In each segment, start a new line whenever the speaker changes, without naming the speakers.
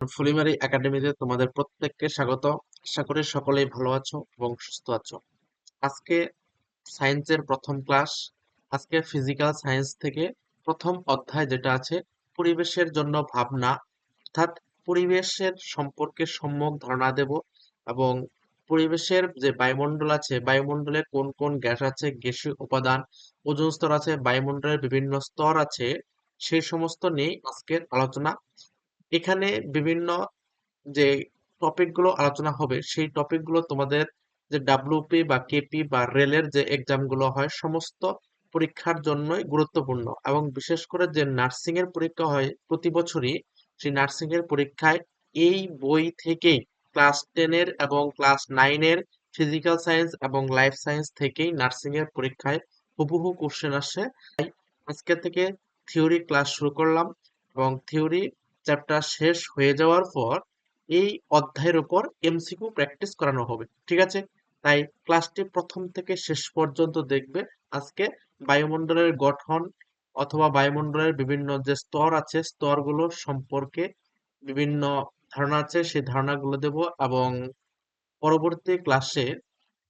ফুলিমারি একাডেমিতে তোমাদের প্রত্যেককে স্বাগত। আশা করি সকলেই ভালো আছো এবং সুস্থ আছো। আজকে সায়েন্সের প্রথম ক্লাস, আজকে ফিজিক্যাল সায়েন্স থেকে প্রথম অধ্যায় যেটা আছে, পরিবেশের জন্য ভাবনা। অর্থাৎ পরিবেশের সম্পর্কে সম্যক ধারণা দেব এবং পরিবেশের যে বায়ুমণ্ডল আছে, বায়ুমণ্ডলে কোন কোন গ্যাস আছে, গ্যাসীয় উপাদান, ওজোন স্তর আছে, বায়ুমণ্ডলের বিভিন্ন স্তর আছে, সেই সমস্ত নিয়ে আজকের আলোচনা। এখানে বিভিন্ন যে টপিকগুলো আলোচনা হবে, সেই টপিকগুলো তোমাদের যে ডাব্লিউপি বা কেপি বা রেলের যে এক্সামগুলো হয়, সমস্ত পরীক্ষার জন্যই গুরুত্বপূর্ণ এবং বিশেষ করে যে নার্সিং এর পরীক্ষা হয় প্রতি বছরই, সেই নার্সিং এর পরীক্ষায় এই বই থেকেই ক্লাস টেনের এবং ক্লাস নাইনের ফিজিক্যাল সায়েন্স এবং লাইফ সায়েন্স থেকেই নার্সিং এর পরীক্ষায় হুবহু কোশ্চেন আসে। আজকে থেকে থিওরি ক্লাস শুরু করলাম এবং থিওরি চ্যাপ্টার শেষ হয়ে যাওয়ার পর এই অধ্যায়ের উপর এমসিকিউ প্র্যাকটিস করানো হবে, ঠিক আছে? তাই ক্লাসটি প্রথম থেকে শেষ পর্যন্ত দেখবে। আজকে বায়ুমণ্ডলের গঠন অথবা বায়ুমণ্ডলের বিভিন্ন যে স্তর আছে, স্তরগুলো সম্পর্কে বিভিন্ন ধারণা আছে, সেই ধারণাগুলো দেব এবং পরবর্তী ক্লাসে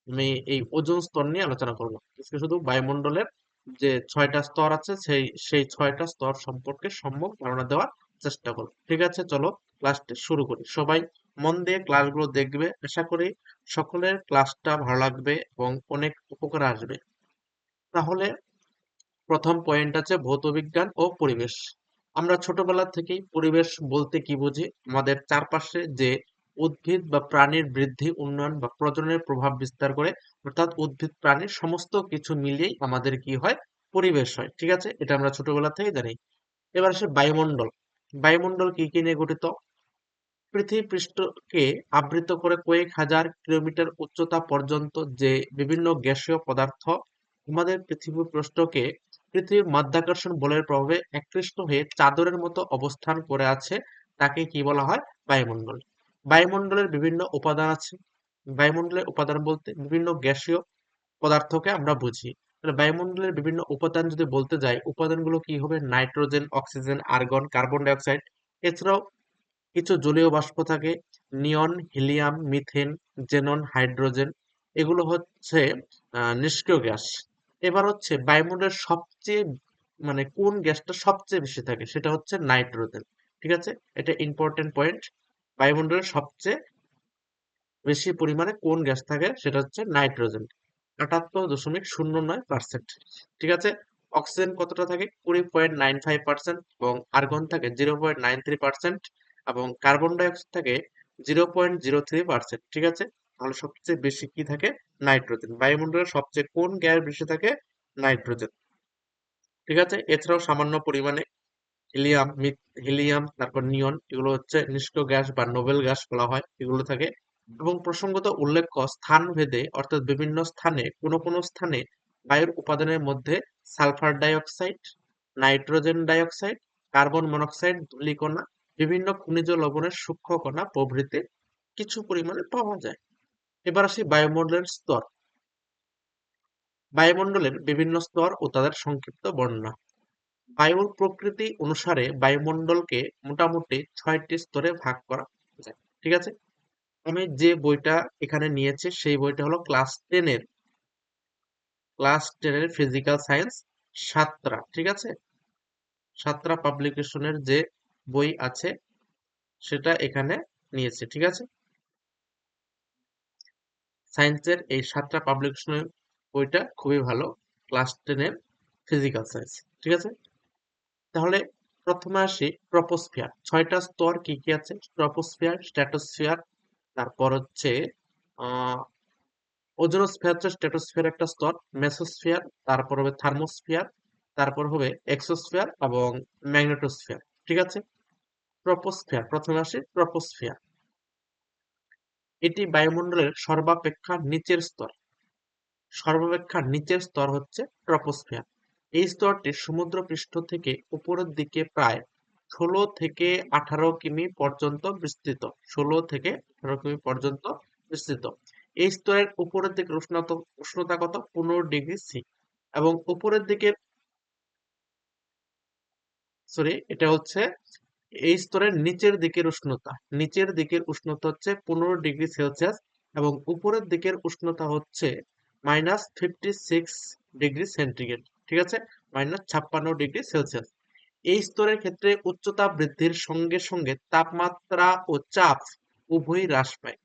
আমি এই ওজন স্তর নিয়ে আলোচনা করব। আজকে শুধু বায়ুমণ্ডলের যে ছয়টা স্তর আছে, সেই সেই ছয়টা স্তর সম্পর্কে সম্যক ধারণা দেওয়ার চেষ্টা করো। ঠিক আছে, চলো ক্লাসটি শুরু করি। সবাই মন দিয়ে ক্লাসগুলো দেখবে। আশা করি সকলের ক্লাসটা ভালো লাগবে এবং অনেক উপকার আসবে। তাহলে প্রথম পয়েন্ট আছে ভৌতবিজ্ঞান ও পরিবেশ। আমরা ছোটবেলা থেকেই পরিবেশ বলতে কি বুঝি? আমাদের চারপাশে যে উদ্ভিদ বা প্রাণীর বৃদ্ধি, উন্নয়ন বা প্রজননের প্রভাব বিস্তার করে, অর্থাৎ উদ্ভিদ প্রাণীর সমস্ত কিছু মিলিয়েই আমাদের কি হয়? পরিবেশ হয়। ঠিক আছে? এটা আমরা ছোটবেলা থেকে জানি। এবার আসে বায়ুমণ্ডল। বায়ুমণ্ডল কি কি নিয়ে গঠিত? পৃথিবী পৃষ্ঠকে আবৃত করে কয়েক হাজার কিলোমিটার উচ্চতা পর্যন্ত যে বিভিন্ন গ্যাসীয় পদার্থ আমাদের পৃথিবী পৃষ্ঠকে পৃথিবীর মাধ্যাকর্ষণ বলের প্রভাবে একৃষ্ট হয়ে চাদরের মতো অবস্থান করে আছে, তাকে কি বলা হয়? বায়ুমণ্ডল। বায়ুমণ্ডলের বিভিন্ন উপাদান আছে। বায়ুমণ্ডলের উপাদান বলতে বিভিন্ন গ্যাসীয় পদার্থকে আমরা বুঝি। তাহলে বায়ুমণ্ডলের বিভিন্ন উপাদান যদি বলতে যাই উপাদানগুলো কি হবে? Nitrogen, oxygen, argon, carbon dioxide. এছাড়াও কিছু জলীয় বাষ্প থাকে, neon, helium, methane, xenon, hydrogen. এগুলো হচ্ছে নিষ্ক্রিয় গ্যাস। এবার হচ্ছে বায়ুমণ্ডলের সবচেয়ে মানে কোন গ্যাসটা সবচেয়ে বেশি থাকে? সেটা হচ্ছে নাইট্রোজেন। ঠিক আছে? এটা ইম্পর্টেন্ট পয়েন্ট বায়ুমণ্ডলের সবচেয়ে বেশি পরিমাণে কোন গ্যাস থাকে? সেটা হচ্ছে নাইট্রোজেন। আটাত্তর দশমিক শূন্য নয় পার্সেন্ট ঠিক আছে? অক্সিজেন কতটা থাকে? কুড়ি পয়েন্ট নাইন ফাইভ পার্সেন্ট এবং আর্গন থাকে zero point nine three percent এবং কার্বন ডাইঅক্সাইড থাকে zero point zero three percent ঠিক আছে? তাহলে সবচেয়ে বেশি কি থাকে? নাইট্রোজেন। বায়ুমণ্ডলের সবচেয়ে কোন গ্যাস বেশি থাকে? নাইট্রোজেন। ঠিক আছে? এছাড়াও সামান্য পরিমাণে হিলিয়াম হিলিয়াম, তারপর নিয়ন, এগুলো হচ্ছে নিষ্ক্রিয় গ্যাস বা নোবেল গ্যাস বলা হয়। এগুলো থাকে এবং প্রসঙ্গত উল্লেখ্য স্থান ভেদে অর্থাৎ বিভিন্ন স্থানে, কোনো কোনো স্থানে বায়ুর উপাদানের মধ্যে sulphur dioxide, nitrogen dioxide, carbon monoxide, ধূলিকণা, বিভিন্ন খনিজ লবণের সূক্ষ্ম কণা প্রভৃতি কিছু পরিমাণে পাওয়া যায়। এবার আসি বায়ুমণ্ডলের স্তর। বায়ুমণ্ডলের বিভিন্ন স্তর ও তাদের সংক্ষিপ্ত বর্ণনা। বায়ুর প্রকৃতি অনুসারে বায়ুমণ্ডলকে মোটামুটি ছয়টি স্তরে ভাগ করা যায়। ঠিক আছে? আমি যে বইটা এখানে নিয়েছি, সেই বইটা হলো ক্লাস টেনের ক্লাস টেনের ফিজিক্যাল সায়েন্স সাতরা, ঠিক আছে? সাতরা পাবলিকেশনের যে বই আছে, সেটা এখানে নিয়েছে, ঠিক আছে? সায়েন্সের এই সাতটা পাবলিকেশনের বইটা খুবই ভালো, ক্লাস টেনের ফিজিক্যাল সায়েন্স ঠিক আছে? তাহলে প্রথমে আসি ট্রপোস্ফিয়ার ছয়টা স্তর কি কি আছে? ট্রপোস্ফিয়ার স্ট্যাটোস্ফিয়ার তারপর হচ্ছে ওজোনোস্ফিয়ার হচ্ছে স্ট্যাটোস্ফিয়ার একটা স্তর, মেসোস্ফিয়ার, তারপর হবে থার্মোস্ফিয়ার, তারপর হবে এক্সোস্ফিয়ার এবং ম্যাগনেটোস্ফিয়ার, ঠিক আছে? ট্রপোস্ফিয়ার, প্রথমে আসি, ট্রপোস্ফিয়ার। এটি বায়ুমণ্ডলের সর্বাপেক্ষা নিচের স্তর। সর্বাপেক্ষা নিচের স্তর হচ্ছে ট্রপোস্ফিয়ার। এই স্তরটি সমুদ্র পৃষ্ঠ থেকে উপরের দিকে প্রায় ষোলো থেকে আঠারো কিমি পর্যন্ত বিস্তৃত। ষোলো থেকে আঠারো কিমি পর্যন্ত বিস্তৃত। এই স্তরের উপরের দিকে উষ্ণতা উষ্ণতা কত? পনেরো ডিগ্রি সি। এবং উপরের দিকে সরি, এটা হচ্ছে এই স্তরের নিচের দিকের উষ্ণতা। নিচের দিকের উষ্ণতা হচ্ছে পনেরো ডিগ্রি সেলসিয়াস এবং উপরের দিকের উষ্ণতা হচ্ছে minus fifty six degree centigrade. ঠিক আছে? মাইনাস ছাপ্পান্ন ডিগ্রি সেলসিয়াস। এই স্তরের ক্ষেত্রে উচ্চতা বৃদ্ধির সঙ্গে সঙ্গে তাপমাত্রা ও চাপ উভয়ই হ্রাস পায়।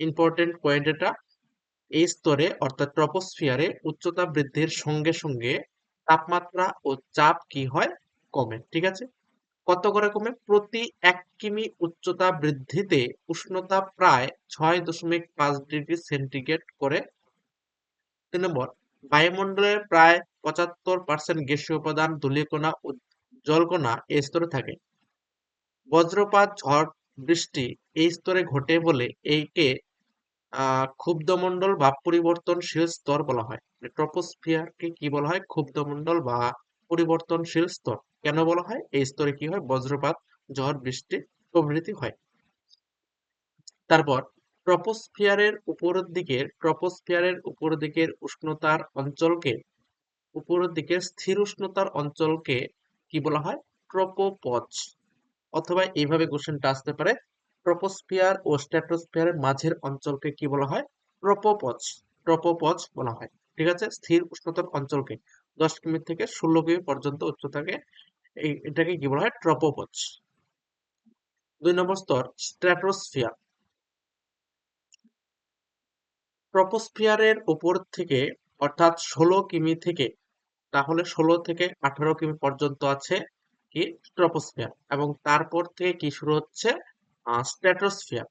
ইম্পর্টেন্ট পয়েন্ট এটা। এই স্তরে, অর্থাৎ ট্রপোস্ফিয়ারে উচ্চতা বৃদ্ধির সঙ্গে সঙ্গে তাপমাত্রা ও চাপ কি হয়? কমে, ঠিক আছে? কত করে কমে? প্রতি এক কিমি উচ্চতা বৃদ্ধিতে উষ্ণতা প্রায় ছয় দশমিক পাঁচ ডিগ্রি সেন্টিগ্রেড করে। তিন নম্বর বায়ুমণ্ডলের প্রায় পঁচাত্তর পার্সেন্ট গ্যাসীয় উপাদান ধূলিকণা জলকণা এই স্তরে থাকে। বজ্রপাত, ঝড়, বৃষ্টি এই স্তরে ঘটে বলে এইকে ক্ষুব্ধমণ্ডল বা পরিবর্তনশীল স্তর বলা হয়। ট্রপোস্ফিয়ারকে কি বলা হয়? ক্ষুব্ধমণ্ডল বা পরিবর্তনশীল স্তর। কেন বলা হয়? এই স্তরে কি হয়? বজ্রপাত, ঝড়, বৃষ্টি প্রভৃতি হয়। তারপর ট্রপোস্ফিয়ারের উপরের দিকের, ট্রপোস্ফিয়ারের উপরের দিকের উষ্ণতার অঞ্চলকে, উপরের দিকের স্থির উষ্ণতার অঞ্চলকে কি বলা হয়? ট্রপোপজ অথবা এইভাবে কোশ্চেনটা আসতে পারে। ট্রপোস্ফিয়ার ও স্ট্র্যাটোস্ফিয়ারের মাঝের অঞ্চলকে কি বলা হয়? ট্রপোপজ। ট্রপোপজ বলা হয়। ঠিক আছে? স্থির উষ্ণতার অঞ্চলকে। দশ কিমি থেকে ষোলো কিমি পর্যন্ত উচ্চতাকে এটাকে কি বলা হয়? ট্রপোপজ। দুই নম্বর স্তর স্ট্র্যাটোস্ফিয়ার ট্রপোস্ফিয়ারের উপর থেকে, অর্থাৎ ষোলো কিমি থেকে তাহলে ষোলো থেকে আঠারো কিমি পর্যন্ত আছে কি ট্রপোস্ফিয়ার এবং তারপর থেকে কি শুরু হচ্ছে? স্ট্র্যাটোস্ফিয়ার।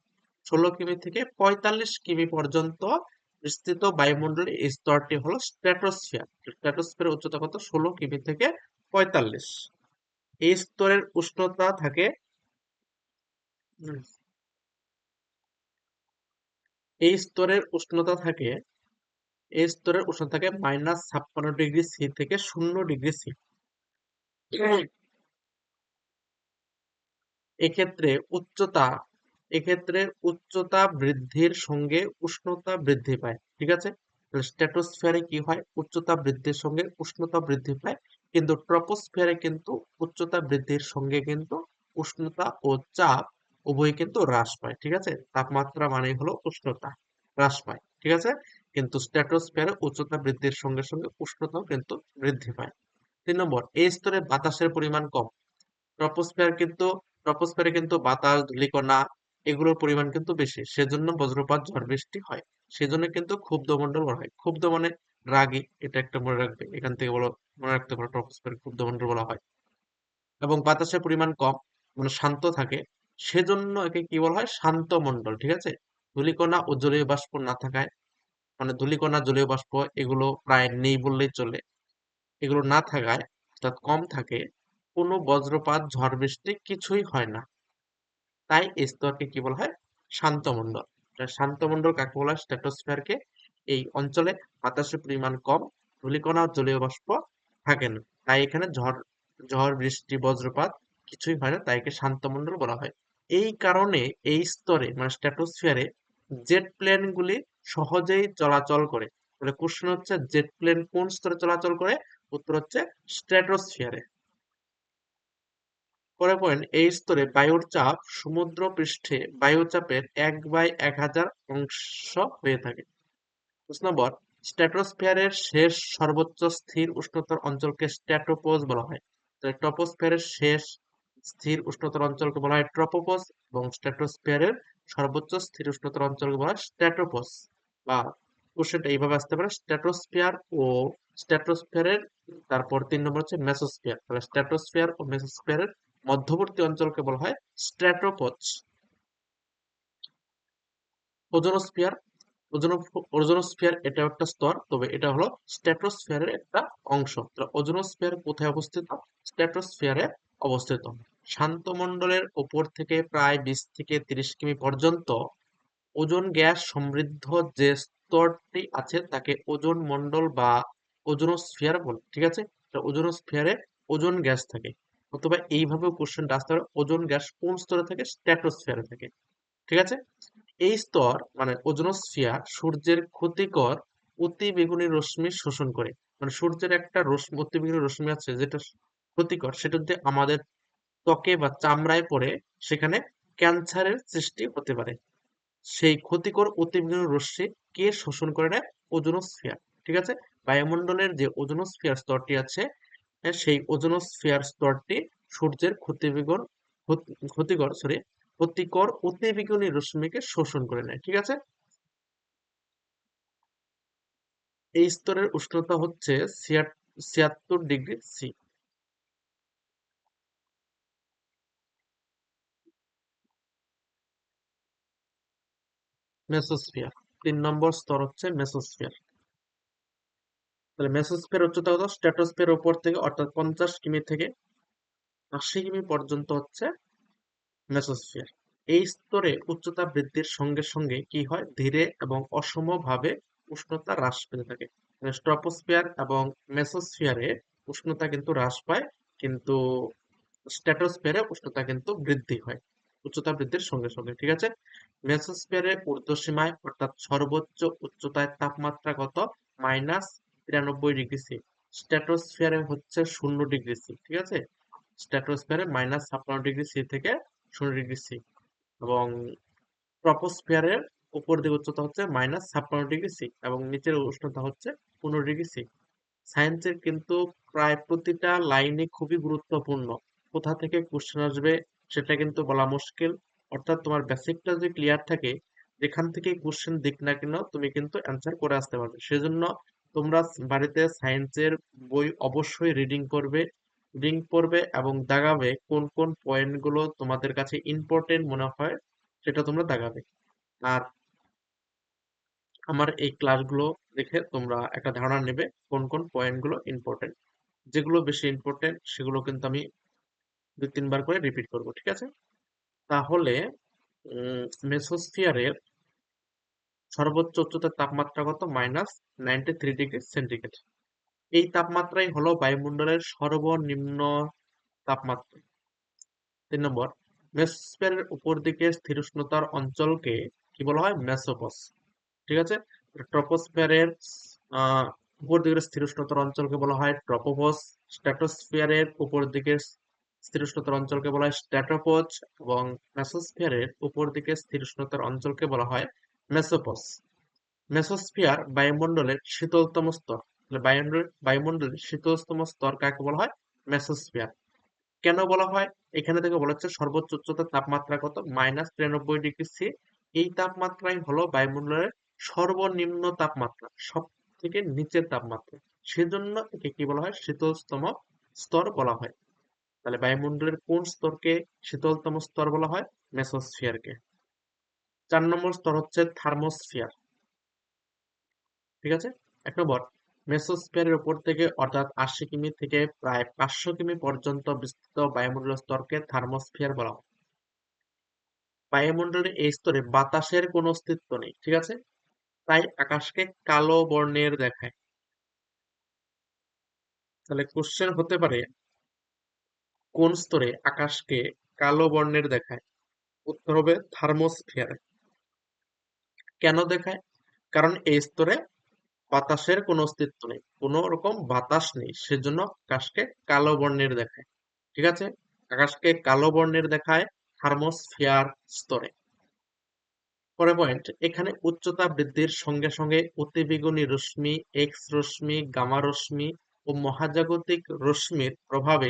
ষোলো কিমি থেকে পঁয়তাল্লিশ কিমি পর্যন্ত বিস্তৃত বায়ুমণ্ডলের স্তরটি হলো স্ট্র্যাটোস্ফিয়ার। স্ট্র্যাটোস্ফিয়ার উচ্চতা কত? ষোলো কিমি থেকে পঁয়তাল্লিশ। এই স্তরের উষ্ণতা থাকে এই স্তরের উষ্ণতা থাকে এই স্তরের উষ্ণতা থাকে মাইনাস ছাপ্পান্ন ডিগ্রি সি থেকে শূন্য ডিগ্রি সি এক্ষেত্রে উচ্চতা এক্ষেত্রে উচ্চতা বৃদ্ধির সঙ্গে উষ্ণতা বৃদ্ধি পায় ঠিক আছে? স্ট্যাটোস্ফিয়ারে কি হয়? উচ্চতা বৃদ্ধির সঙ্গে উষ্ণতা বৃদ্ধি পায় কিন্তু ট্রপোস্ফিয়ারে কিন্তু উচ্চতা বৃদ্ধির সঙ্গে কিন্তু উষ্ণতা ও চাপ উভয় কিন্তু হ্রাস পায় ঠিক আছে? তাপমাত্রা মানে হলো উষ্ণতা হ্রাস পায় ঠিক আছে? কিন্তু স্ট্র্যাটোস্ফিয়ারে উচ্চতা বৃদ্ধির সঙ্গে সঙ্গে উষ্ণতাও কিন্তু বৃদ্ধি পায়। তিন নম্বর, এই স্তরে বাতাসের পরিমাণ কম। ট্রপোস্ফিয়ার কিন্তু, ট্রপোস্ফিয়ারে কিন্তু বাতাস, ধূলিকণা এগুলোর পরিমাণ কিন্তু বেশি, সেজন্য বজ্রপাত, ঝড় বৃষ্টি হয়। সেজন্য কিন্তু ক্ষুব্ধ মন্ডল বলা হয়। ক্ষুব্ধ মানে রাগী, এটা একটা মনে রাখবে, এখান থেকে বলো, মনে রাখতে পারো ট্রপোস্ফিয়ার ক্ষুব্ধ মন্ডল বলা হয়। এবং বাতাসের পরিমাণ কম মানে শান্ত থাকে, সেজন্য একে কি বলা হয়? শান্ত মন্ডল ঠিক আছে? ধূলিকণা ও জলীয় বাষ্প না থাকায় মানে ধূলিকণা জলীয় বাষ্প এগুলো প্রায় নেই বললেই চলে। এগুলো না থাকায়, অর্থাৎ কম থাকে, কোনো বজ্রপাত, ঝড় বৃষ্টি কিছুই হয় না। তাই এই স্তরকে কি বলা হয়? শান্তমণ্ডল। শান্তমণ্ডল কাকে বলা হয়? স্ট্র্যাটোস্ফিয়ারকে এই অঞ্চলে বাতাসের পরিমাণ কম, ধূলিকণা জলীয় বাষ্প থাকে না। তাই এখানে ঝড় ঝড় বৃষ্টি, বজ্রপাত কিছুই হয় না, তাই একে শান্তমণ্ডল বলা হয়। এই কারণে এই স্তরে মানে স্ট্র্যাটোস্ফিয়ারে জেট প্লেনগুলি সহজেই চলাচল করে। তাহলে কোশ্চেন হচ্ছে জেট প্লেন কোন স্তরে চলাচল করে? উত্তর হচ্ছে স্ট্র্যাটোস্ফিয়ারে পরের পয়েন্ট এই স্তরে বায়ুর চাপ সমুদ্র পৃষ্ঠে বায়ুচাপের এক বাই এক হাজার অংশ হয়ে থাকে। প্রশ্ন নম্বর স্ট্র্যাটোস্ফিয়ারের শেষ সর্বোচ্চ স্থির উষ্ণতার অঞ্চলকে স্ট্র্যাটোপোজ বলা হয়। তাহলে ট্রপোস্ফিয়ারের শেষ স্থির উষ্ণতার অঞ্চলকে বলা হয় ট্রপোপোজ এবং স্ট্র্যাটোস্ফিয়ারের সর্বোচ্চ স্থির উষ্ণতার অঞ্চলকে বলা হয় স্ট্র্যাটোপোজ বা কোশ্চেনটা এইভাবে আসতে পারে স্ট্র্যাটোস্ফিয়ার ও স্ট্র্যাটোস্ফিয়ারের তারপর তিন নম্বর হচ্ছে মেসোস্ফিয়ার। তাহলে স্ট্র্যাটোস্ফিয়ার ও মেসোস্ফিয়ারের মধ্যবর্তী অঞ্চলকে বলা হয় ওজোনোস্ফিয়ার ওজোনোস্ফিয়ার এটা একটা স্তর, তবে এটা হলো স্ট্র্যাটোস্ফিয়ারের একটা অংশ। ওজোনোস্ফিয়ার কোথায় অবস্থিত? স্ট্র্যাটোস্ফিয়ারে অবস্থিত। শান্তমণ্ডলের ওপর থেকে প্রায় বিশ থেকে তিরিশ কিমি পর্যন্ত ওজন গ্যাস সমৃদ্ধ যে স্তরটি আছে তাকে ওজন মণ্ডল বা ওজোনোস্ফিয়ার বলে, ঠিক আছে? ওজোনোস্ফিয়ারে ওজন গ্যাস থাকে। অথবা এইভাবেও কোশ্চেনটা আসতে পারে, ওজন গ্যাস কোন স্তরে থাকে? স্ট্র্যাটোস্ফিয়ারে থাকে, ঠিক আছে? এই স্তর মানে ওজোনোস্ফিয়ার, সূর্যের ক্ষতিকর অতি বেগুনি রশ্মি শোষণ করে। মানে সূর্যের একটা রশ্মি, অতি বেগুনি রশ্মি আছে যেটা ক্ষতিকর, সেটা যদি আমাদের ত্বকে বা চামড়ায় পড়ে, সেখানে ক্যান্সারের সৃষ্টি হতে পারে। সেই ক্ষতিকর অতিবেগুনি রশ্মি কে শোষণ করে নেয়? ওজোনোস্ফিয়ার। ঠিক আছে? বায়ুমণ্ডলের যে ওজোনোস্ফিয়ার স্তরটি আছে সেই ওজোনোস্ফিয়ার স্তরটি সূর্যের ক্ষতিবিকর ক্ষতিকর সরি ক্ষতিকর অতিবেগুনি রশ্মিকে শোষণ করে নেয়। ঠিক আছে? এই স্তরের উষ্ণতা হচ্ছে ছিয়াত্তর ডিগ্রি সি। মেসোস্ফিয়ার। তিন নম্বর স্তর হচ্ছে মেসোস্ফিয়ার। তাহলে মেসোস্ফিয়ার উচ্চতা কত স্ট্র্যাটোস্ফিয়ার উপর থেকে, অর্থাৎ পঞ্চাশ কিমি থেকে আশি কিমি পর্যন্ত হচ্ছে মেসোস্ফিয়ার। এই স্তরে উচ্চতা বৃদ্ধির সঙ্গে সঙ্গে কি হয়? ধীরে এবং অসমভাবে উষ্ণতা হ্রাস পেতে থাকে। স্ট্রপোস্ফিয়ার এবং মেসোস্ফিয়ারে উষ্ণতা কিন্তু হ্রাস পায়, কিন্তু স্ট্র্যাটোস্ফিয়ারে উষ্ণতা কিন্তু বৃদ্ধি হয়। উচ্চতা বৃদ্ধির সঙ্গে সঙ্গে, ঠিক আছে? মেসোস্ফিয়ারের ঊর্ধ্বসীমায় অর্থাৎ সর্বোচ্চ উচ্চতায় তাপমাত্রা কত? মাইনাস তিরানব্বই ডিগ্রি সি। স্ট্র্যাটোস্ফিয়ারে হচ্ছে শূন্য ডিগ্রি সি, ঠিক আছে? স্ট্র্যাটোস্ফিয়ারে মাইনাস ছাপ্পান্ন ডিগ্রি সি থেকে শূন্য ডিগ্রি সি। এবং ট্রপোস্ফিয়ারের উপর দিকে উচ্চতা হচ্ছে মাইনাস ছাপ্পান্ন ডিগ্রি সি এবং নিচের উষ্ণতা হচ্ছে পনেরো ডিগ্রি সি। সায়েন্সের কিন্তু প্রায় প্রতিটা লাইনে খুবই গুরুত্বপূর্ণ। কোথা থেকে কোশ্চেন আসবে সেটা কিন্তু বলা মুশকিল। অর্থাৎ তোমার বেসিকটা যদি ক্লিয়ার থাকে, যেখান থেকে কোশ্চেন দিক না কেন, তুমি কিন্তু অ্যান্সার করে আসতে পারবে। সেজন্য তোমরা বাড়িতে সায়েন্সের বই অবশ্যই রিডিং করবে। রিডিং করবে এবং দাগাবে কোন কোন পয়েন্টগুলো তোমাদের কাছে ইম্পর্টেন্ট মনে হয়, সেটা তোমরা দাগাবে। আর আমার এই ক্লাসগুলো দেখে তোমরা একটা ধারণা নেবে কোন কোন পয়েন্টগুলো ইম্পর্টেন্ট যেগুলো বেশি ইম্পর্টেন্ট সেগুলো কিন্তু আমি দুই, তিনবার করে রিপিট করব, ঠিক আছে? তাহলে মেসোস্ফিয়ারের সর্বোচ্চ উচ্চতার তাপমাত্রা কত? Minus ninety three degree centigrade এই তাপমাত্রাই হলো বায়ুমণ্ডলের সর্বনিম্ন তাপমাত্রা। তিন নম্বর, মেসোস্ফিয়ারের উপর দিকে স্থির উষ্ণতার অঞ্চলকে কি বলা হয়? মেসোপস। ঠিক আছে? ট্রপোস্ফিয়ারের উপর দিকের স্থির উষ্ণতার অঞ্চলকে বলা হয় ট্রপোপস। স্ট্র্যাটোস্ফিয়ারের উপর দিকে স্থির উষ্ণতার অঞ্চলকে বলা হয় স্ট্র্যাটোপোজ এবং মেসোস্ফিয়ারের উপর দিকে স্থির উষ্ণতার অঞ্চলকে বলা হয় মেসোপস মেসোস্ফিয়ার বায়ুমণ্ডলের শীতলতম স্তর। বায়ুমণ্ডল, বায়ুমণ্ডলের শীতলতম স্তর কাকে বলা হয়? মেসোস্ফিয়ার। কেন বলা হয়? এখানে থেকে বলা হচ্ছে সর্বোচ্চ উচ্চতার তাপমাত্রা কত? মাইনাস তিরানব্বই ডিগ্রি সি। এই তাপমাত্রাই হলো বায়ুমণ্ডলের সর্বনিম্ন তাপমাত্রা সব থেকে নিচের তাপমাত্রা। সেজন্য একে কি বলা হয়? শীতলতম স্তর বলা হয়। তাহলে বায়ুমণ্ডলের কোন স্তরকে শীতলতম স্তর বলা হয়? মেসোস্ফিয়ারকে। চার নম্বর স্তর হচ্ছে থার্মোস্ফিয়ার। ঠিক আছে? এক নম্বর, মেসোস্ফিয়ারের উপর থেকে অর্থাৎ আশি কিমি থেকে প্রায় পাঁচশো কিমি পর্যন্ত বিস্তৃত বায়ুমণ্ডলীয় স্তরকে থার্মোস্ফিয়ার বলা হয়। বায়ুমণ্ডলের এই স্তরে বাতাসের কোনো অস্তিত্ব নেই, ঠিক আছে? তাই আকাশকে কালো বর্ণের দেখায়। তাহলে কোশ্চেন হতে পারে কোন স্তরে আকাশকে কালো বর্ণের দেখায়? উত্তর হবে থার্মোস্ফিয়ারে। কেন দেখায়? কারণ এই স্তরে বাতাসের কোনো অস্তিত্ব নেই, কোনো রকম বাতাস নেই, সেজন্য আকাশকে কালো বর্ণের দেখায়। ঠিক আছে? আকাশকে কালো বর্ণের দেখায় থার্মোস্ফিয়ার স্তরে। পরে পয়েন্ট এখানে উচ্চতা বৃদ্ধির সঙ্গে সঙ্গে অতিবেগুনি রশ্মি এক্স রশ্মি, গামা রশ্মি ও মহাজাগতিক রশ্মির প্রভাবে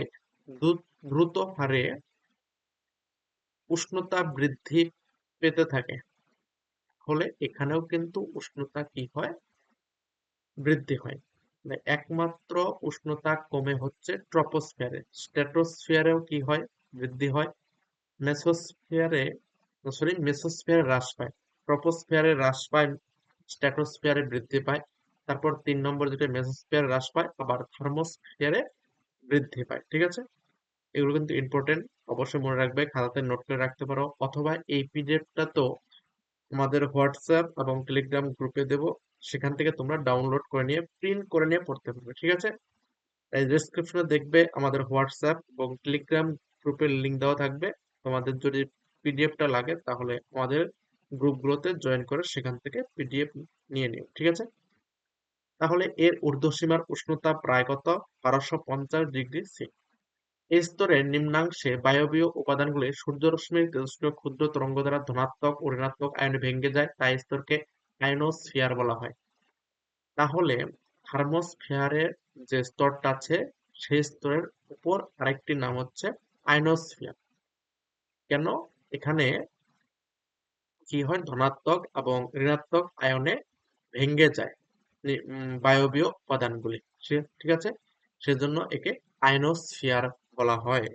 দ্রুত হারে উষ্ণতা বৃদ্ধি পেতে থাকে। ফলে এখানেও কিন্তু উষ্ণতা কি হয়? বৃদ্ধি হয়। মানে একমাত্র উষ্ণতা কমে হচ্ছে ট্রপোস্ফিয়ারে। স্ট্র্যাটোস্ফিয়ারেও কি হয়? বৃদ্ধি হয়। মেসোস্ফিয়ারে সরি, মেসোস্ফিয়ারে হ্রাস পায়। ট্রপোস্ফিয়ারে হ্রাস পায় স্ট্র্যাটোস্ফিয়ারে বৃদ্ধি পায়। তারপর তিন নম্বর যেটা মেসোস্ফিয়ারে হ্রাস পায়, আবার থার্মোস্ফিয়ারে বৃদ্ধি পায়। ঠিক আছে? এগুলো কিন্তু ইম্পর্টেন্ট অবশ্যই মনে রাখবে, খাতাতে নোট করে রাখতে পারো। অথবা এই পিডিএফটা তো আমাদের হোয়াটসঅ্যাপ এবং টেলিগ্রাম গ্রুপে দেব। সেখান থেকে তোমরা ডাউনলোড করে নিয়ে প্রিন্ট করে নিয়ে পড়তে পারবে, ঠিক আছে? এই ডেসক্রিপশনে দেখবে আমাদের হোয়াটসঅ্যাপ এবং টেলিগ্রাম গ্রুপের লিঙ্ক দেওয়া থাকবে। তোমাদের যদি পিডিএফটা লাগে, তাহলে আমাদের গ্রুপগুলোতে জয়েন করে সেখান থেকে পিডিএফ নিয়ে নিও, ঠিক আছে? তাহলে এর ঊর্ধ্বসীমার উষ্ণতা প্রায় কত? বারোশো পঞ্চাশ ডিগ্রি সি এই স্তরের নিম্নাংশে বায়বীয় উপাদানগুলি সূর্যরশ্মির তেজস্ক্রিয় ক্ষুদ্র তরঙ্গ দ্বারা ধনাত্মক ও ঋণাত্মক, আয়নে ভেঙে যায়, তাই স্তরকে আয়নোস্ফিয়ার বলা হয়। তাহলে থার্মোস্ফিয়ারের যে স্তরটা আছে, সেই স্তরের উপর আরেকটি নাম হচ্ছে আয়নোস্ফিয়ার কেন? এখানে কি হয়? ধনাত্মক এবং ঋণাত্মক আয়নে ভেঙে যায় বায়বীয় উপাদানগুলি। ঠিক আছে? সেজন্য একে আয়নোস্ফিয়ার বলা হয়।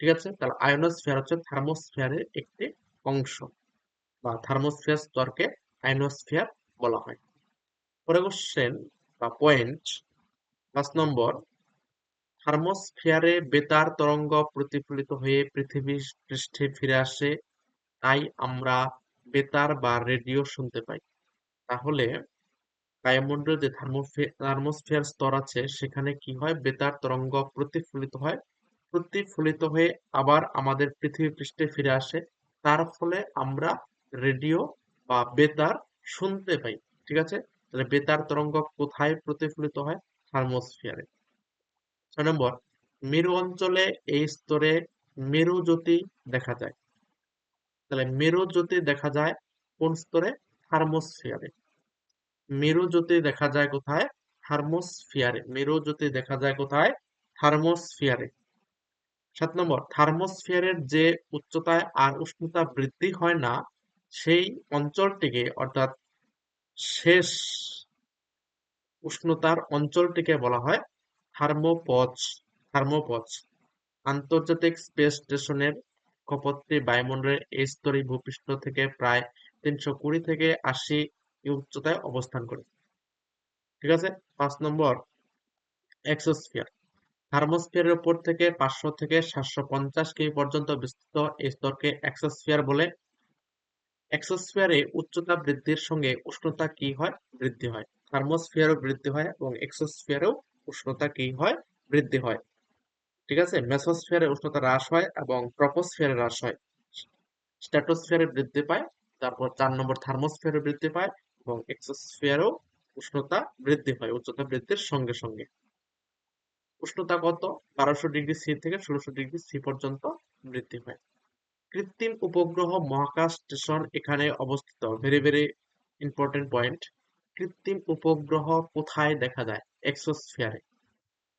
ঠিক আছে? তাহলে আয়নোস্ফিয়ার হচ্ছে থার্মোস্ফিয়ারের একটি অংশ বা থার্মোস্ফিয়ার স্তরকে আয়নোস্ফিয়ার বলা হয়। পরে কোশ্চেন বা পয়েন্ট পাঁচ নম্বর থার্মোস্ফিয়ারে বেতার তরঙ্গ প্রতিফলিত হয়ে পৃথিবী পৃষ্ঠে ফিরে আসে, তাই আমরা বেতার বা রেডিও শুনতে পাই। তাহলে বায়ুমণ্ডলে যে থার্মোস্ফিয়ার স্তর আছে, সেখানে কি হয়? বেতার তরঙ্গ প্রতিফলিত হয়। প্রতিফলিত হয়ে আবার আমাদের পৃথিবী পৃষ্ঠে ফিরে আসে। তার ফলে আমরা রেডিও বা বেতার শুনতে পাই। ঠিক আছে? তাহলে বেতার তরঙ্গ কোথায় প্রতিফলিত হয়? থার্মোস্ফিয়ারে। ছয় নম্বর, মেরু অঞ্চলে এই স্তরে মেরু জ্যোতি দেখা যায়। তাহলে মেরু জ্যোতি দেখা যায় কোন স্তরে? থার্মোস্ফিয়ারে। মেরু জ্যোতি দেখা যায় কোথায়? থার্মোস্ফিয়ারে। মেরু জ্যোতি দেখা যায় কোথায়? থার্মোস্ফিয়ারে। সাত নম্বর, থার্মোস্ফিয়ারের যে উচ্চতায় আর উষ্ণতা বৃদ্ধি হয় না, সেই অঞ্চলটিকে, অর্থাৎ শেষ উষ্ণতার অঞ্চলটিকে বলা হয় থার্মোপজ থার্মোপজ। আন্তর্জাতিক স্পেস স্টেশনের কক্ষপথটি বায়ুমণ্ডলের এই স্তরী ভূপৃষ্ঠ থেকে প্রায় তিনশো কুড়ি থেকে আশি উচ্চতায় অবস্থান করে। ঠিক আছে? পাঁচ নম্বর এক্সোস্ফিয়ার থার্মোস্ফিয়ারের উপর থেকে পাঁচশো থেকে সাতশো পঞ্চাশ কেমি পর্যন্ত বিস্তৃত এই স্তরকে এক্সোস্ফিয়ার বলে। এক্সোস্ফিয়ারে উচ্চতা বৃদ্ধির সঙ্গে উষ্ণতা কি হয়? বৃদ্ধি হয়। থার্মোস্ফিয়ারও বৃদ্ধি হয় এবং এক্সোস্ফিয়ারেও উষ্ণতা কি হয়? বৃদ্ধি হয়। ঠিক আছে? মেসোস্ফিয়ারে উষ্ণতা হ্রাস হয় এবং ট্রপোস্ফিয়ারে হ্রাস হয়। স্ট্যাটোস্ফিয়ারে বৃদ্ধি পায়, তারপর চার নম্বর থার্মোস্ফিয়ারে বৃদ্ধি পায় এবং এক্সোস্ফিয়ারেও উষ্ণতা বৃদ্ধি হয়, উচ্চতা বৃদ্ধির সঙ্গে সঙ্গে। উষ্ণতা কত? বারোশো ডিগ্রি সি থেকে ষোলোশো ডিগ্রি সি পর্যন্ত বৃদ্ধি পায় কৃত্রিম উপগ্রহ মহাকাশ স্টেশন এখানে অবস্থিত। ভেরি ভেরি ইম্পর্টেন্ট পয়েন্ট কৃত্রিম উপগ্রহ কোথায় দেখা যায়? এক্সোস্ফিয়ারে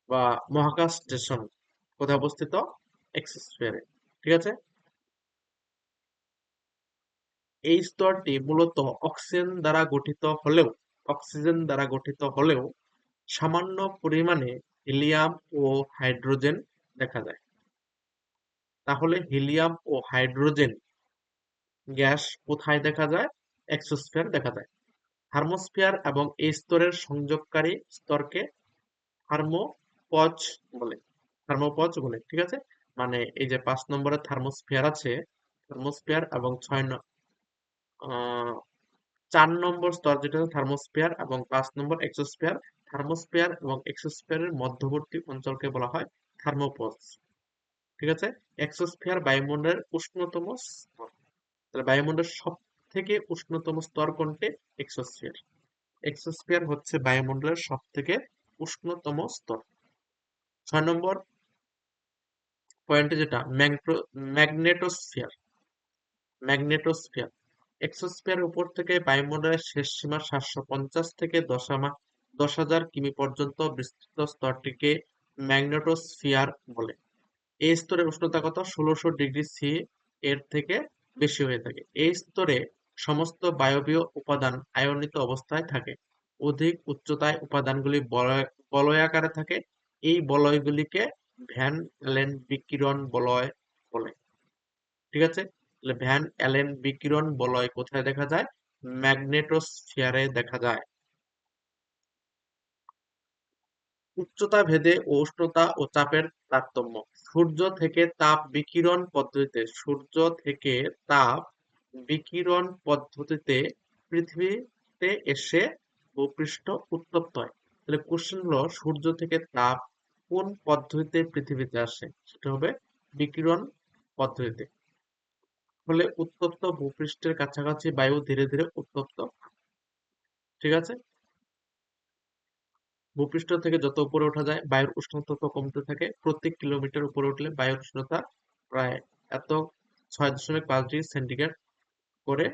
বা মহাকাশ স্টেশন কোথায় অবস্থিত? এক্সোস্ফিয়ারে। ঠিক আছে? এই স্তরটি মূলত অক্সিজেন দ্বারা গঠিত হলেও, অক্সিজেন দ্বারা গঠিত হলেও সামান্য পরিমাণে হিলিয়াম ও হাইড্রোজেন দেখা যায়। তাহলে হিলিয়াম ও হাইড্রোজেন গ্যাস কোথায় দেখা যায়? এক্সোস্ফিয়ার দেখা যায়। থার্মোস্ফিয়ার এবং এই স্তরের সংযোগকারী স্তরকে থার্মোপজ বলে। থার্মোপজ বলে, ঠিক আছে? মানে এই যে পাঁচ নম্বরের থার্মোস্ফিয়ার আছে, থার্মোস্ফিয়ার এবং ছয় চার নম্বর স্তর যেটা থার্মোস্ফিয়ার এবং পাঁচ নম্বর এক্সোস্ফিয়ার। থার্মোস্ফিয়ার এবং এক্সোস্ফিয়ারের মধ্যবর্তী অঞ্চলকে বলা হয় থার্মোপজ। ঠিক আছে? এক্সোস্ফিয়ার বায়ুমণ্ডলের উষ্ণতম স্তর। তাহলে বায়ুমণ্ডলের সব থেকে উষ্ণতম স্তর কোনটি? এক্সোস্ফিয়ার। এক্সোস্ফিয়ার হচ্ছে বায়ুমণ্ডলের সব থেকে উষ্ণতম স্তর। ছয় নম্বর পয়েন্টে যেটা ম্যাগনেটোস্ফিয়ার। ম্যাগনেটোস্ফিয়ার। এক্সোস্ফিয়ারের উপর থেকে বায়ুমণ্ডলের শেষ সীমা সাতশো পঞ্চাশ থেকে দশামা দশ হাজার কিমি পর্যন্ত বিস্তৃত স্তরটিকে ম্যাগনেটোস্ফিয়ার বলে। এই স্তরের উষ্ণতা কত? ষোলোশো ডিগ্রি সি এর থেকে বেশি হয়ে থাকে। এই স্তরে সমস্ত বায়বীয় উপাদান আয়নিত অবস্থায় থাকে। অধিক উচ্চতায় উপাদানগুলি বলয়াকারে থাকে। এই বলয়গুলিকে ভ্যান অ্যালেন বিকিরণ বলয় বলে। ঠিক আছে? ভ্যান অ্যালেন বিকিরণ বলয় কোথায় দেখা যায়? ম্যাগনেটোস্ফিয়ারে দেখা যায়। উচ্চতা ভেদে উষ্ণতা ও চাপের তারতম্য। সূর্য থেকে তাপ বিকিরণ পদ্ধতিতে, সূর্য থেকে তাপ বিকিরণ পদ্ধতিতে পৃথিবীতে এসে ভূপৃষ্ঠ উত্তপ্ত হয়। তাহলে কোশ্চেন হলো, সূর্য থেকে তাপ কোন পদ্ধতিতে পৃথিবীতে আসে? সেটা হবে বিকিরণ পদ্ধতিতে। ফলে উত্তপ্ত ভূপৃষ্ঠের কাছাকাছি বায়ু ধীরে ধীরে উত্তপ্ত ঠিক আছে? ভূপৃষ্ঠ থেকে যত উপরে ওঠা যায়, বায়ুর উষ্ণতা তত কমতে থাকে। প্রতি কিলোমিটার উপরে উঠলে বায়ুর উষ্ণতা প্রায় এত ছয় দশমিক পাঁচ ডিগ্রি সেন্টিগ্রেড করে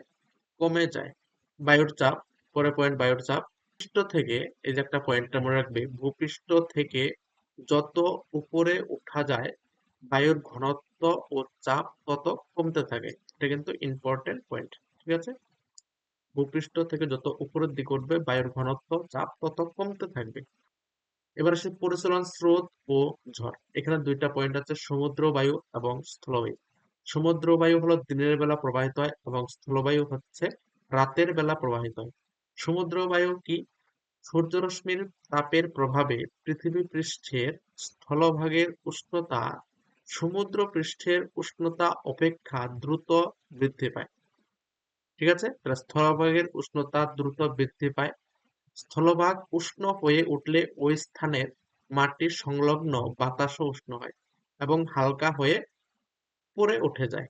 কমে যায়। বায়ুর চাপ পরে পয়েন্ট বায়ুর চাপ। পৃষ্ঠ থেকে, এই যে একটা পয়েন্টটা মনে রাখবে, ভূপৃষ্ঠ থেকে যত উপরে ওঠা যায় বায়ুর ঘনত্ব ও চাপ তত কমতে থাকে। এটা কিন্তু ইম্পর্টেন্ট পয়েন্ট ঠিক আছে? ভূপৃষ্ঠ থেকে যত উপরের দিকে উঠবে, বায়ুর ঘনত্ব, চাপ তত কমতে থাকবে। এবার আসে পরিচালন স্রোত ও ঝড়। এখানে দুইটা পয়েন্ট আছে, সমুদ্র বায়ু এবং স্থলবায়ু। সমুদ্র বায়ু হলো দিনের বেলা প্রবাহিত হয় এবং স্থলবায়ু হচ্ছে রাতের বেলা প্রবাহিত হয়। সমুদ্র বায়ু কি? সূর্যরশ্মির তাপের প্রভাবে পৃথিবী পৃষ্ঠের স্থলভাগের উষ্ণতা সমুদ্র পৃষ্ঠের উষ্ণতা অপেক্ষা দ্রুত বৃদ্ধি পায়। ঠিক আছে? তাহলে স্থলভাগের উষ্ণতা দ্রুত বৃদ্ধি পায়। স্থলভাগ উষ্ণ হয়ে উঠলে ওই স্থানের মাটির সংলগ্ন বাতাসও উষ্ণ হয় এবং হালকা হয়ে পরে উঠে যায়।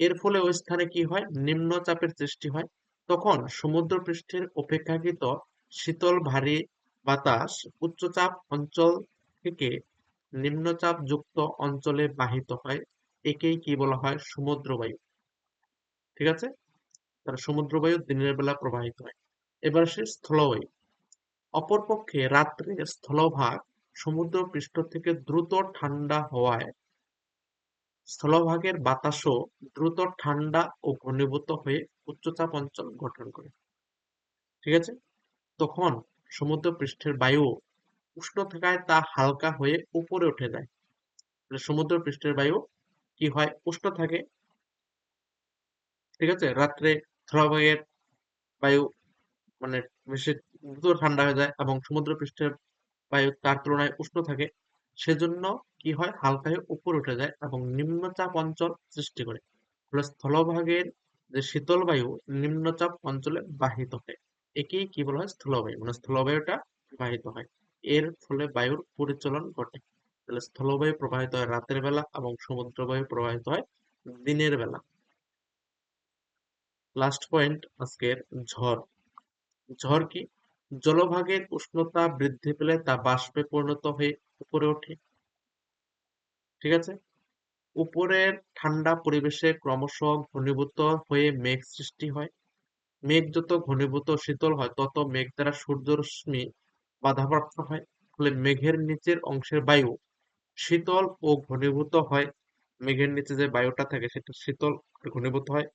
এর ফলে ওই স্থানে কি হয়? নিম্নচাপের সৃষ্টি হয়। তখন সমুদ্র পৃষ্ঠের অপেক্ষাকৃত শীতল ভারী বাতাস উচ্চচাপ অঞ্চল থেকে নিম্নচাপ যুক্ত অঞ্চলে বাহিত হয়। একেই কি বলা হয়? সমুদ্র বায়ু ঠিক আছে? তার সমুদ্র বায়ু দিনের বেলা প্রবাহিত হয়। এবার সে স্থলবায়ু। অপরপক্ষে রাত্রে স্থলভাগ সমুদ্র পৃষ্ঠ থেকে দ্রুত ঠান্ডা হওয়ায় স্থলভাগের বাতাসও দ্রুত ঠান্ডা ও ঘনীভূত হয়ে উচ্চচাপ অঞ্চল গঠন করে। ঠিক আছে? তখন সমুদ্র পৃষ্ঠের বায়ু উষ্ণ থাকায় তা হালকা হয়ে উপরে উঠে যায়। সমুদ্র পৃষ্ঠের বায়ু কি হয়? উষ্ণ থাকে। ঠিক আছে? রাত্রে স্থলভাগের বায়ু মানে বেশি দ্রুত ঠান্ডা হয়ে যায় এবং সমুদ্র পৃষ্ঠের বায়ু তার তুলনায় উষ্ণ থাকে। সেজন্য কি হয়? হালকা হয়ে উপরে উঠে যায় এবং নিম্নচাপ অঞ্চল সৃষ্টি করে। ফলে স্থলভাগের যে শীতল বায়ু, নিম্নচাপ অঞ্চলে বাহিত হয়। একেই কি বলা হয়? স্থলবায়ু। মানে স্থলবায়ুটা বাহিত হয়। এর ফলে বায়ুর পরিচলন ঘটে। তাহলে স্থলবায়ু প্রবাহিত হয় রাতের বেলা এবং সমুদ্র বায়ু প্রবাহিত হয় দিনের বেলা। লাস্ট পয়েন্ট আজকের ঝড়। ঝড় কি? জলভাগের উষ্ণতা বৃদ্ধি পেলে তা বাষ্পে পরিণত হয়ে উপরে ওঠে। ঠিক আছে? উপরের ঠান্ডা পরিবেশে ক্রমশ ঘনীভূত হয়ে মেঘ সৃষ্টি হয়। মেঘ যত ঘনীভূত শীতল হয়, তত মেঘ দ্বারা সূর্যরশ্মি বাধাপ্রাপ্ত হয়, ফলে মেঘের নিচের অংশের বায়ু শীতল ও ঘনীভূত হয়। মেঘের নিচে যে বায়ুটা থাকে, সেটা শীতল ঘনীভূত হয়।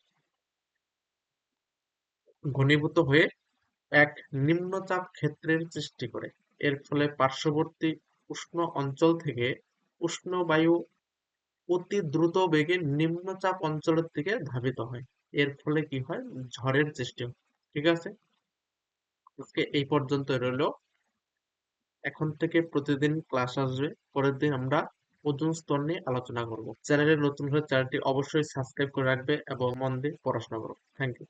ঘনীভূত হয়ে এক নিম্নচাপ ক্ষেত্রের সৃষ্টি করে। এর ফলে পার্শ্ববর্তী উষ্ণ অঞ্চল থেকে উষ্ণ বায়ু অতি দ্রুত বেগে নিম্নচাপ অঞ্চলের দিকে ধাবিত হয়। এর ফলে কি হয়? ঝড়ের সৃষ্টি হয়। ঠিক আছে? আজকে এই পর্যন্ত রইল। এখন থেকে প্রতিদিন ক্লাস আসবে, পরের দিন আমরা ওজন স্তর নিয়ে আলোচনা করব। চ্যানেলের নতুন হলে চ্যানেলটি অবশ্যই সাবস্ক্রাইব করে রাখবে এবং মন দিয়ে পড়াশোনা করো। Thank you